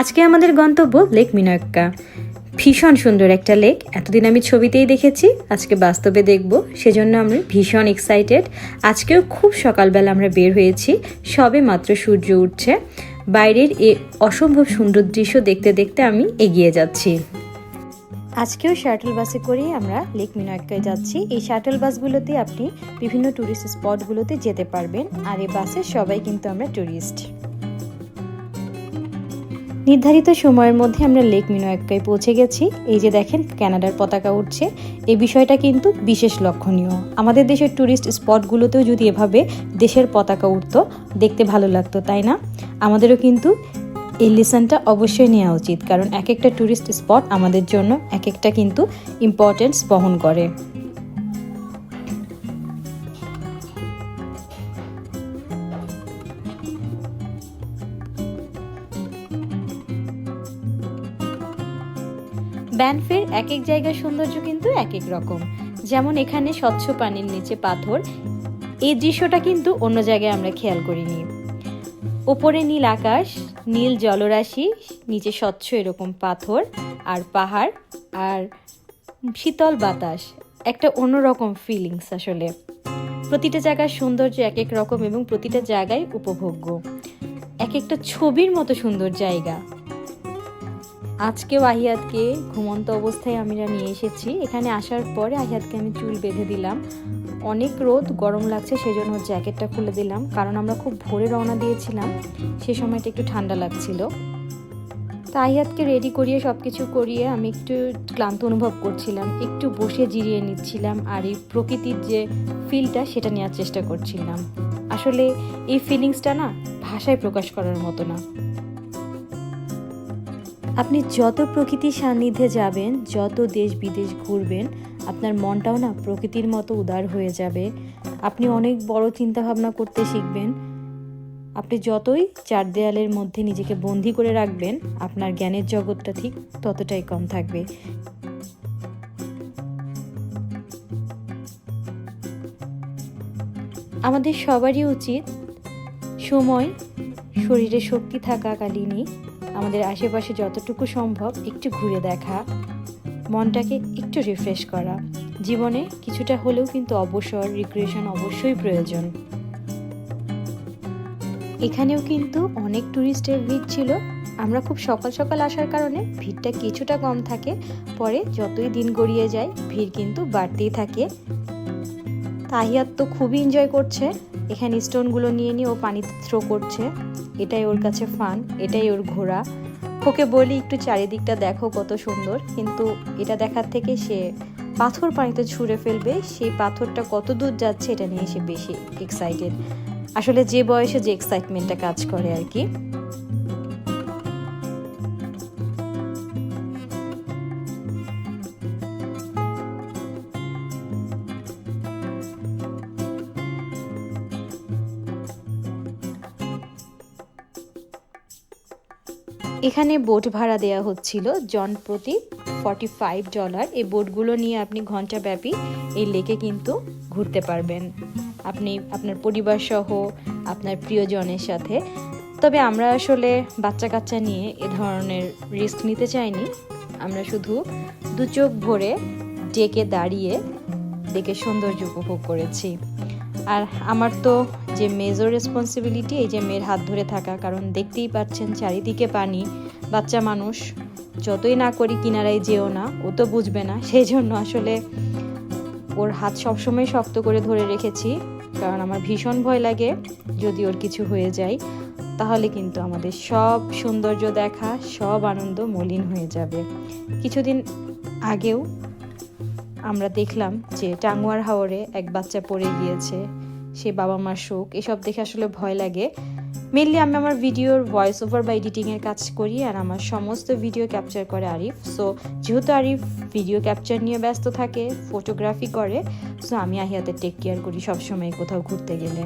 আজকে আমাদের গন্তব্য লেক মিনাক্কা। ভীষণ সুন্দর একটা লেক। এতদিন আমি ছবিতেই দেখেছি, আজকে বাস্তবে দেখব। সেজন্য আমরা ভীষণ এক্সাইটেড আজকেও খুব সকালবেলা আমরা বের হয়েছি, সবে মাত্র সূর্য উঠছে। বাইরের এ অসম্ভব সুন্দর দৃশ্য দেখতে দেখতে আমি এগিয়ে যাচ্ছি। আজকেও শাটল বাসে করেই আমরা লেক মিনাক্কায় যাচ্ছি। এই শাটল বাসগুলোতে আপনি বিভিন্ন ট্যুরিস্ট স্পটগুলোতে যেতে পারবেন। আর এই বাসে সবাই কিন্তু আমরা ট্যুরিস্ট নির্ধারিত সময়ের মধ্যে আমরা লেক মিনোয়াক্কায় পৌঁছে গেছি। এই যে দেখেন কানাডার পতাকা উঠছে। এই বিষয়টা কিন্তু বিশেষ লক্ষণীয়। আমাদের দেশের ট্যুরিস্ট স্পটগুলোতেও যদি এভাবে দেশের পতাকা উঠতো, দেখতে ভালো লাগতো, তাই না? আমাদেরও কিন্তু এই লিসনটা অবশ্যই নেওয়া উচিত। কারণ এক একটা ট্যুরিস্ট স্পট আমাদের জন্য এক একটা কিন্তু ইম্পর্টেন্স বহন করে। ব্যানফের এক এক জায়গার সৌন্দর্য কিন্তু এক এক রকম। যেমন এখানে স্বচ্ছ পানির নিচে পাথর, এই দৃশ্যটা কিন্তু অন্য জায়গায় আমরা খেয়াল করিনি। ওপরে নীল আকাশ, নীল জলরাশি, নিচে স্বচ্ছ এরকম পাথর আর পাহাড় আর শীতল বাতাস। একটা অন্যরকম ফিলিংস আসলে। প্রতিটা জায়গার সৌন্দর্য এক এক রকম এবং প্রতিটা জায়গায় উপভোগ্য। এক একটা ছবির মতো সুন্দর জায়গা। আজকেও আহিয়াতকে ঘুমন্ত অবস্থায় আমরা নিয়ে এসেছি। এখানে আসার পরে আহিয়াতকে আমি চুল বেঁধে দিলাম। অনেক রোদ, গরম লাগছে, সেজন্য জ্যাকেটটা খুলে দিলাম। কারণ আমরা খুব ভোরে রওনা দিয়েছিলাম, সে সময়টা একটু ঠান্ডা লাগছিল। তো আহিয়াতকে রেডি করিয়ে সব কিছু করিয়ে আমি একটু ক্লান্ত অনুভব করছিলাম। একটু বসে জিরিয়ে নিচ্ছিলাম আর এই প্রকৃতির যে ফিলটা সেটা নেওয়ার চেষ্টা করছিলাম। আসলে এই ফিলিংসটা না ভাষায় প্রকাশ করার মতো না। আপনি যত প্রকৃতির সান্নিধ্যে যাবেন, যত দেশ বিদেশ ঘুরবেন, আপনার মনটাও না প্রকৃতির মতো উদার হয়ে যাবে। আপনি অনেক বড় চিন্তা ভাবনা করতে শিখবেন। আপনি যতই চার দেয়ালের মধ্যে নিজেকে বন্দি করে রাখবেন, আপনার জ্ঞানের জগৎটা ঠিক ততটাই কম থাকবে। আমাদের সবারই উচিত সময়, শরীরে শক্তি থাকাকালীনই আমাদের আশেপাশে যতটুকু সম্ভব একটু ঘুরে দেখা, মনটাকে একটু রিফ্রেশ করা। জীবনে কিছুটা হলেও কিন্তু অবসর রিক্রিয়েশন অবশ্যই প্রয়োজন। এখানেও কিন্তু অনেক ট্যুরিস্টের ভিড় ছিল। আমরা খুব সকাল সকাল আসার কারণে ভিড়টা কিছুটা কম থাকে। পরে যতই দিন গড়িয়ে যায়, ভিড় কিন্তু বাড়তেই থাকে। তাহিয়াত তো খুবই এনজয় করছে। এখানে স্টোনগুলো নিয়ে নিয়ে ও পানিতে থ্রো করছে। এটাই ওর কাছে ফান এটাই ওর ঘোরা। ওকে বলি একটু চারিদিকটা দেখো কত সুন্দর। কিন্তু এটা দেখার থেকে সে পাথর পানিতে ছুঁড়ে ফেলবে, সেই পাথরটা কত দূর যাচ্ছে এটা নিয়ে সে বেশি এক্সাইটেড আসলে যে বয়সে যে এক্সাইটমেন্টটা কাজ করে আর কি। এখানে বোট ভাড়া দেওয়া হচ্ছিল জন প্রতি ফর্টি ফাইভ ডলার এই বোটগুলো নিয়ে আপনি ঘন্টাব্যাপী এই লেকে কিন্তু ঘুরতে পারবেন। আপনি আপনার পরিবার সহ আপনার প্রিয়জনের সাথে। তবে আমরা আসলে বাচ্চা কাচ্চা নিয়ে এ ধরনের রিস্ক নিতে চাইনি। আমরা শুধু দু চোখ ভরে ডেকে দাঁড়িয়ে, ডেকে সৌন্দর্য উপভোগ করেছি। আর আমার তো যে মেজর রেসপন্সিবিলিটি এই যে মেয়ের হাত ধরে থাকা, কারণ দেখতেই পাচ্ছেন চারিদিকে পানি, বাচ্চা মানুষ, যতই না করি কিনারায় যেও না, ও তো বুঝবে না। সেই জন্য আসলে ওর হাত সবসময় শক্ত করে ধরে রেখেছি, কারণ আমার ভীষণ ভয় লাগে যদি ওর কিছু হয়ে যায়, তাহলে কিন্তু আমাদের সব সৌন্দর্য দেখা, সব আনন্দ মলিন হয়ে যাবে। কিছুদিন আগেও আমরা দেখলাম যে টাঙ্গুয়ার হাওরে এক বাচ্চা পড়ে গিয়েছে। সে বাবা মার শোক, এসব দেখে আসলে ভয় লাগে। মেনলি আমি আমার ভিডিওর ভয়েস ওভার বা এডিটিংয়ের কাজ করি আর আমার সমস্ত ভিডিও ক্যাপচার করে আরিফ। সো যেহেতু আরিফ ভিডিও ক্যাপচার নিয়ে ব্যস্ত থাকে ফটোগ্রাফি করে সো আমি আহিয়াতে টেক কেয়ার করি সবসময় কোথাও ঘুরতে গেলে।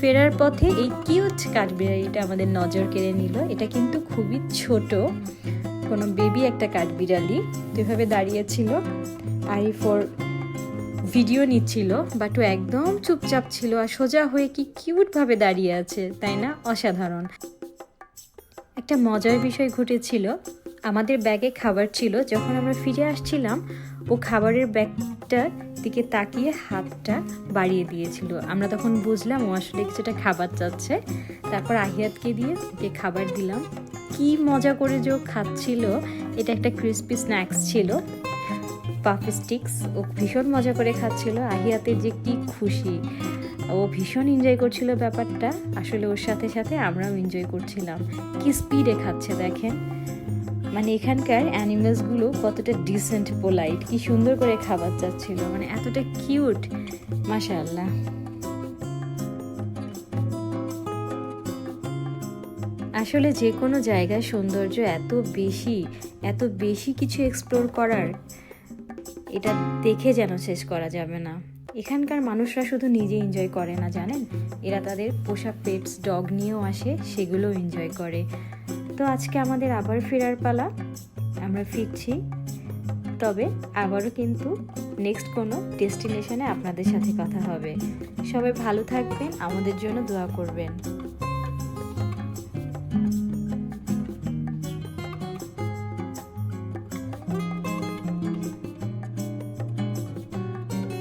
ফেরার পথে এই কিউট কাঠবিড়ালিটা আমাদের নজর কেড়ে নিল। এটা কিন্তু খুবই ছোট, কোনো বেবি একটা কাঠবিড়ালি। তো এভাবে দাঁড়িয়েছিল আরিফ ওর ভিডিও নিচ্ছিল বাট ও একদম চুপচাপ ছিল আর সোজা হয়ে কি কিউটভাবে দাঁড়িয়ে আছে, তাই না? অসাধারণ। একটা মজার বিষয় ঘটেছিল, আমাদের ব্যাগে খাবার ছিল, যখন আমরা ফিরে আসছিলাম, ও খাবারের ব্যাগটার দিকে তাকিয়ে হাতটা বাড়িয়ে দিয়েছিল। আমরা তখন বুঝলাম ও আসলে কিছুটা খাবার চাচ্ছে। তারপর আহিয়াতকে দিয়ে ওকে খাবার দিলাম। কি মজা করে যে খাচ্ছিল। এটা একটা ক্রিস্পি স্ন্যাক্স ছিল। পাফ স্টিক্স ও ভীষণ মজা করে খাচ্ছিল। আহিয়াতে যে কি খুশি। ও ভীষণ এনজয় করছিল ব্যাপারটা। আসলে ওর সাথে সাথে আমরাও এনজয় করছিলাম। কি স্পিডে খাচ্ছে দেখেন। মানে এখানকার অ্যানিমেলসগুলো কতটা ডিসেন্ট পোলাইট কি সুন্দর করে খাবার চাচ্ছিল মানে এতটা কিউট মাশাআল্লাহ। আসলে যে কোনো জায়গার সৌন্দর্য এত বেশি এত বেশি কিছু এক্সপ্লোর করার, এটা দেখে যেন শেষ করা যাবে না। এখানকার মানুষরা শুধু নিজে এনজয় করে না, জানেন? এরা তাদের পোষা পেটস ডগ নিয়েও আসে সেগুলো এনজয় করে। তো আজকে আমাদের আবার ফেরার পালা। আমরা ফিরছি। তবে আবারও কিন্তু নেক্সট কোনো ডেস্টিনেশনে আপনাদের সাথে কথা হবে। সবাই ভালো থাকবেন, আমাদের জন্য দোয়া করবেন।